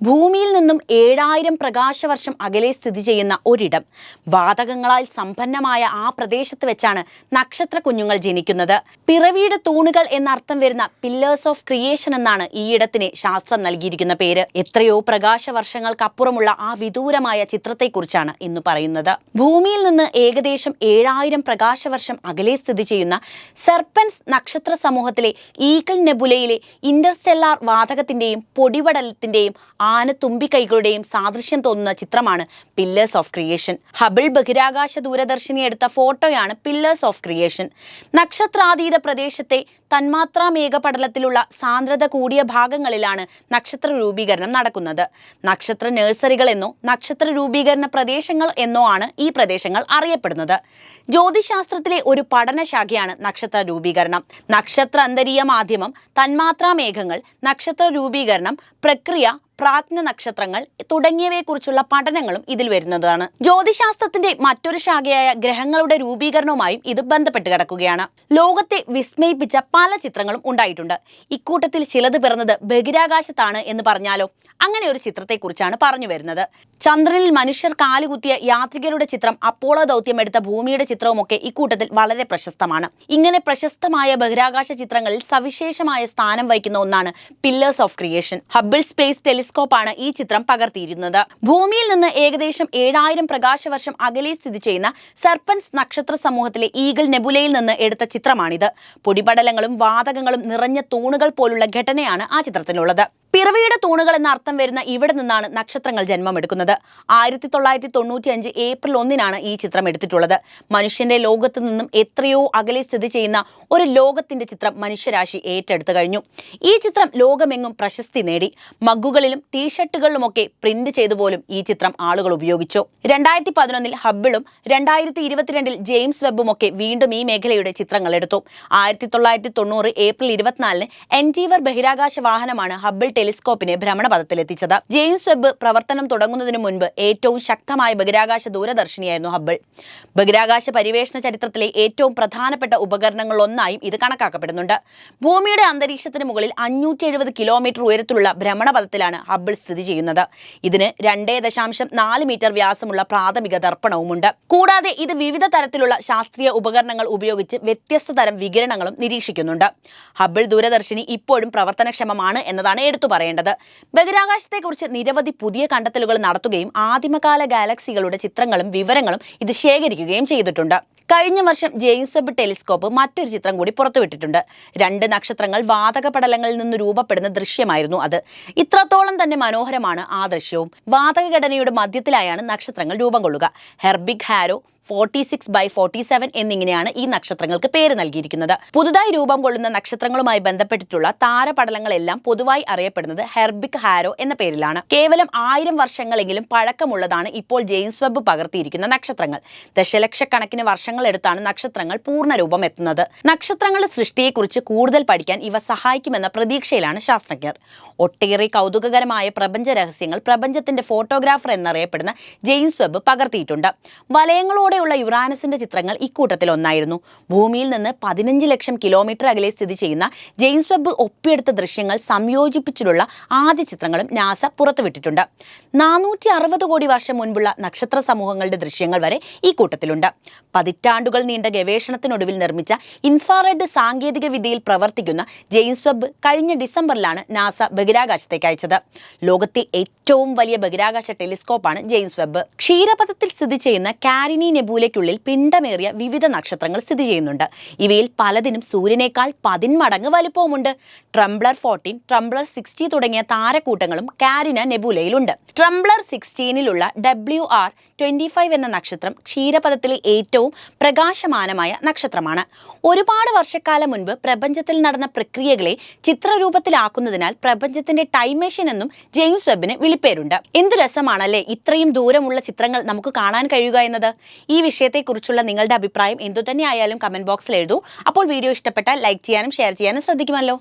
ഭൂമിയിൽ നിന്നും ഏഴായിരം പ്രകാശവർഷം അകലെ സ്ഥിതി ചെയ്യുന്ന ഒരിടം. വാതകങ്ങളാൽ സമ്പന്നമായ ആ പ്രദേശത്ത് വെച്ചാണ് നക്ഷത്ര കുഞ്ഞുങ്ങൾ ജനിക്കുന്നത്. പിറവിയുടെ തൂണുകൾ എന്നർത്ഥം വരുന്ന പില്ലേഴ്സ് ഓഫ് ക്രിയേഷൻ എന്നാണ് ഈ ശാസ്ത്രം നൽകിയിരിക്കുന്ന പേര്. എത്രയോ പ്രകാശ വർഷങ്ങൾക്കപ്പുറമുള്ള ആ വിദൂരമായ ചിത്രത്തെക്കുറിച്ചാണ് ഇന്ന് പറയുന്നത്. ഭൂമിയിൽ നിന്ന് ഏകദേശം ഏഴായിരം പ്രകാശവർഷം അകലെ സ്ഥിതി ചെയ്യുന്ന സെർപ്പൻസ് നക്ഷത്ര സമൂഹത്തിലെ ഈഗിൾ നെബുലയിലെ ഇന്റർസ്റ്റെല്ലാർ വാതകത്തിന്റെയും പൊടിപടലത്തിന്റെയും ആനത്തുമ്പിക്കൈകളുടെയും സാദൃശ്യം തോന്നുന്ന ചിത്രമാണ് പില്ലേഴ്സ് ഓഫ് ക്രിയേഷൻ ഹബിൾ ബഹിരാകാശ ദൂരദർശിനി എടുത്ത ഫോട്ടോയാണ് പില്ലേഴ്സ് ഓഫ് ക്രിയേഷൻ നക്ഷത്രാതീത പ്രദേശത്തെ തന്മാത്രാ മേഘപടലത്തിലുള്ള സാന്ദ്രത കൂടിയ ഭാഗങ്ങളിലാണ് നക്ഷത്ര രൂപീകരണം നടക്കുന്നത്. നക്ഷത്ര നഴ്സറികൾ എന്നോ നക്ഷത്ര രൂപീകരണ പ്രദേശങ്ങൾ എന്നോ ആണ് ഈ പ്രദേശങ്ങൾ അറിയപ്പെടുന്നത്. ജ്യോതിശാസ്ത്രത്തിലെ ഒരു പഠനശാഖയാണ് നക്ഷത്ര രൂപീകരണം. നക്ഷത്ര അന്തരീയ മാധ്യമം തന്മാത്രാ മേഘങ്ങൾ നക്ഷത്ര രൂപീകരണം പ്രക്രിയ പ്രാജ്ഞ നക്ഷത്രങ്ങൾ തുടങ്ങിയവയെക്കുറിച്ചുള്ള പഠനങ്ങളും ഇതിൽ വരുന്നതാണ്. ജ്യോതിശാസ്ത്രത്തിന്റെ മറ്റൊരു ശാഖയായ ഗ്രഹങ്ങളുടെ രൂപീകരണവുമായും ഇത് ബന്ധപ്പെട്ട് കിടക്കുകയാണ്. ലോകത്തെ വിസ്മയിപ്പിച്ച പല ചിത്രങ്ങളും ഉണ്ടായിട്ടുണ്ട്. ഇക്കൂട്ടത്തിൽ ചിലത് പിറന്നത് ബഹിരാകാശത്താണ് എന്ന് പറഞ്ഞാലോ? അങ്ങനെ ഒരു ചിത്രത്തെക്കുറിച്ചാണ് പറഞ്ഞു വരുന്നത്. ചന്ദ്രനിൽ മനുഷ്യർ കാലുകുത്തിയ യാത്രികരുടെ ചിത്രം അപ്പോളോ ദൗത്യം എടുത്ത ഭൂമിയുടെ ചിത്രവുമൊക്കെ ഇക്കൂട്ടത്തിൽ വളരെ പ്രശസ്തമാണ്. ഇങ്ങനെ പ്രശസ്തമായ ബഹിരാകാശ ചിത്രങ്ങളിൽ സവിശേഷമായ സ്ഥാനം വഹിക്കുന്ന ഒന്നാണ് pillars of creation Hubble space ടെലിസ്കോപ്പാണ് ഈ ചിത്രം പകർത്തിയിരുന്നത്. ഭൂമിയിൽ നിന്ന് ഏകദേശം ഏഴായിരം പ്രകാശവർഷം അകലെ സ്ഥിതി ചെയ്യുന്ന സർപ്പൻസ് നക്ഷത്ര സമൂഹത്തിലെ ഈഗിൾ നെബുലയിൽ നിന്ന് എടുത്ത ചിത്രമാണിത്. പൊടിപടലങ്ങളും വാതകങ്ങളും നിറഞ്ഞ തൂണുകൾ പോലുള്ള ഘടനയാണ് ആ ചിത്രത്തിലുള്ളത്. പിറവിയുടെ തൂണുകൾ എന്ന അർത്ഥം വരുന്ന ഇവിടെ നിന്നാണ് നക്ഷത്രങ്ങൾ ജന്മമെടുക്കുന്നത്. ആയിരത്തി തൊള്ളായിരത്തി തൊണ്ണൂറ്റി അഞ്ച് ഏപ്രിൽ ഒന്നിനാണ് ഈ ചിത്രം എടുത്തിട്ടുള്ളത്. മനുഷ്യന്റെ ലോകത്ത് നിന്നും എത്രയോ അകലെ സ്ഥിതി ചെയ്യുന്ന ഒരു ലോകത്തിന്റെ ചിത്രം മനുഷ്യരാശി ഏറ്റെടുത്തു കഴിഞ്ഞു. ഈ ചിത്രം ലോകമെങ്ങും പ്രശസ്തി നേടി. മഗ്ഗുകളിലും ടീഷർട്ടുകളിലുമൊക്കെ പ്രിന്റ് ചെയ്തു പോലും ഈ ചിത്രം ആളുകൾ ഉപയോഗിച്ചു. രണ്ടായിരത്തി പതിനൊന്നിൽ ഹബിളും രണ്ടായിരത്തി ഇരുപത്തിരണ്ടിൽ ജെയിംസ് വെബും ഒക്കെ വീണ്ടും ഈ മേഖലയുടെ ചിത്രങ്ങൾ എടുത്തു ആയിരത്തി തൊള്ളായിരത്തി തൊണ്ണൂറ് ഏപ്രിൽ ഇരുപത്തിനാലിന് എൻജീവർ ബഹിരാകാശ വാഹനമാണ് ഹബിൾ ടെലിസ്കോപ്പിനെ ഭ്രമണപഥത്തിലെത്തിച്ചത്. ജെയിംസ് വെബ് പ്രവർത്തനം തുടങ്ങുന്നതിന് മുൻപ് ഏറ്റവും ശക്തമായ ബഹിരാകാശ ദൂരദർശിനിയായിരുന്നു ഹബിൾ ബഹിരാകാശ പരിവേഷണ ചരിത്രത്തിലെ ഏറ്റവും പ്രധാനപ്പെട്ട ഉപകരണങ്ങളൊന്നായും ഇത് കണക്കാക്കപ്പെടുന്നുണ്ട്. ഭൂമിയുടെ അന്തരീക്ഷത്തിന് മുകളിൽ അഞ്ഞൂറ്റി എഴുപത് കിലോമീറ്റർ ഉയരത്തിലുള്ള ഭ്രമണപഥത്തിലാണ് ഹബിൾ സ്ഥിതി ചെയ്യുന്നത്. ഇതിന് രണ്ടേ ദശാംശം നാല് മീറ്റർ വ്യാസമുള്ള പ്രാഥമിക ദർപ്പണവുമുണ്ട്. കൂടാതെ ഇത് വിവിധ തരത്തിലുള്ള ശാസ്ത്രീയ ഉപകരണങ്ങൾ ഉപയോഗിച്ച് വ്യത്യസ്ത തരം വികിരണങ്ങളും നിരീക്ഷിക്കുന്നുണ്ട്. ഹബിൾ ദൂരദർശിനി ഇപ്പോഴും പ്രവർത്തനക്ഷമമാണ് എന്നതാണ് എടുത്തു പറയേണ്ടത്. ബഹിരാകാശത്തെക്കുറിച്ച് നിരവധി പുതിയ കണ്ടെത്തലുകൾ നടത്തുകയും ആദിമകാല ഗാലക്സികളുടെ ചിത്രങ്ങളും വിവരങ്ങളും ഇത് ശേഖരിക്കുകയും ചെയ്തിട്ടുണ്ട്. കഴിഞ്ഞ വർഷം ജെയിംസ് വെബ് ടെലിസ്കോപ്പ് മറ്റൊരു ചിത്രം കൂടി പുറത്തുവിട്ടിട്ടുണ്ട്. രണ്ട് നക്ഷത്രങ്ങൾ വാതക പടലങ്ങളിൽ നിന്ന് രൂപപ്പെടുന്ന ദൃശ്യമായിരുന്നു അത്. ഇത്രത്തോളം തന്നെ മനോഹരമാണ് ആ ദൃശ്യവും വാതക ഘടനയുടെ മധ്യത്തിലായാണ് നക്ഷത്രങ്ങൾ രൂപം കൊള്ളുക. Herbig Haro forty six by forty seven എന്നിങ്ങനെയാണ് ഈ നക്ഷത്രങ്ങൾക്ക് പേര് നൽകിയിരിക്കുന്നത്. പുതുതായി രൂപം കൊള്ളുന്ന നക്ഷത്രങ്ങളുമായി ബന്ധപ്പെട്ടിട്ടുള്ള താരപടലങ്ങളെല്ലാം പൊതുവായി അറിയപ്പെടുന്നത് ഹെർബിക് ഹാരോ എന്ന പേരിലാണ്. കേവലം ആയിരം വർഷങ്ങളെങ്കിലും പഴക്കമുള്ളതാണ് ഇപ്പോൾ ജെയിംസ് വെബ് പകർത്തിയിരിക്കുന്ന നക്ഷത്രങ്ങൾ. ദശലക്ഷക്കണക്കിന് വർഷങ്ങൾ എടുത്താണ് നക്ഷത്രങ്ങൾ പൂർണരൂപം എത്തുന്നത്. നക്ഷത്രങ്ങളുടെ സൃഷ്ടിയെക്കുറിച്ച് കൂടുതൽ പഠിക്കാൻ ഇവ സഹായിക്കുമെന്ന പ്രതീക്ഷയിലാണ് ശാസ്ത്രജ്ഞർ. ഒട്ടേറെ കൗതുകകരമായ പ്രപഞ്ച രഹസ്യങ്ങൾ പ്രപഞ്ചത്തിന്റെ ഫോട്ടോഗ്രാഫർ എന്നറിയപ്പെടുന്ന ജെയിംസ് വെബ് പകർത്തിയിട്ടുണ്ട്. വലയങ്ങളോടെ ഉള്ള യുറാനസിന്റെ ചിത്രങ്ങൾ ഇക്കൂട്ടത്തിൽ ഒന്നായിരുന്നു. ഭൂമിയിൽ നിന്ന് പതിനഞ്ച് ലക്ഷം കിലോമീറ്റർ അകലെ സ്ഥിതി ചെയ്യുന്ന ജെയിംസ് വെബ് ഒപ്പിയെടുത്ത ദൃശ്യങ്ങൾ സംയോജിപ്പിച്ചിട്ടുള്ള ആദ്യ ചിത്രങ്ങളും നാസ പുറത്തുവിട്ടിട്ടുണ്ട്. നാനൂറ്റി അറുപത് കോടി വർഷം മുൻപുള്ള നക്ഷത്ര സമൂഹങ്ങളുടെ ദൃശ്യങ്ങൾ വരെ ഈ കൂട്ടത്തിലുണ്ട്. പതിറ്റാണ്ടുകൾ നീണ്ട ഗവേഷണത്തിനൊടുവിൽ നിർമ്മിച്ച ഇൻഫ്രാറെഡ് സാങ്കേതിക വിദ്യയിൽ പ്രവർത്തിക്കുന്ന ജെയിംസ് വെബ് കഴിഞ്ഞ ഡിസംബറിലാണ് നാസ ബഹിരാകാശത്തേക്ക് അയച്ചത്. ലോകത്തെ ഏറ്റവും വലിയ ബഹിരാകാശ ടെലിസ്കോപ്പാണ് ജെയിംസ് വെബ്. ക്ഷീരപഥത്തിൽ സ്ഥിതി ചെയ്യുന്ന കാരിനി നെബൂലയ്ക്കുള്ളിൽ പിണ്ടമേറിയ വിവിധ നക്ഷത്രങ്ങൾ സ്ഥിതി ചെയ്യുന്നുണ്ട്. ഇവയിൽ പലതിനും സൂര്യനേക്കാൾ പതിന്മടങ്ങ് വലിപ്പവുമുണ്ട്. ട്രംബ്ലർ ഫോർട്ടീൻ ട്രംബ്ലർ സിക്സ്റ്റി തുടങ്ങിയ താരക്കൂട്ടങ്ങളും കാരിന നെബൂലയിലുണ്ട്. ട്രംബ്ലർ സിക്സ്റ്റീനിലുള്ള ഡബ്ല്യു ആർ ട്വന്റി ഫൈവ് എന്ന നക്ഷത്രം ക്ഷീരപഥത്തിലെ ഏറ്റവും പ്രകാശമാനമായ നക്ഷത്രമാണ്. ഒരുപാട് വർഷക്കാലം മുൻപ് പ്രപഞ്ചത്തിൽ നടന്ന പ്രക്രിയകളെ ചിത്രരൂപത്തിലാക്കുന്നതിനാൽ പ്രപഞ്ചത്തിന്റെ ടൈം മെഷീൻ എന്നും ജെയിംസ് വെബിന് വിളിപ്പേരുണ്ട്. എന്ത് രസമാണല്ലേ ഇത്രയും ദൂരമുള്ള ചിത്രങ്ങൾ നമുക്ക് കാണാൻ കഴിയുക എന്നത്? ഈ വിഷയത്തെക്കുറിച്ചുള്ള നിങ്ങളുടെ അഭിപ്രായം എന്തു തന്നെയായാലും കമന്റ് ബോക്സിൽ എഴുതൂ. അപ്പോൾ വീഡിയോ ഇഷ്ടപ്പെട്ടാൽ ലൈക്ക് ചെയ്യാനും ഷെയർ ചെയ്യാനും ശ്രദ്ധിക്കുമല്ലോ.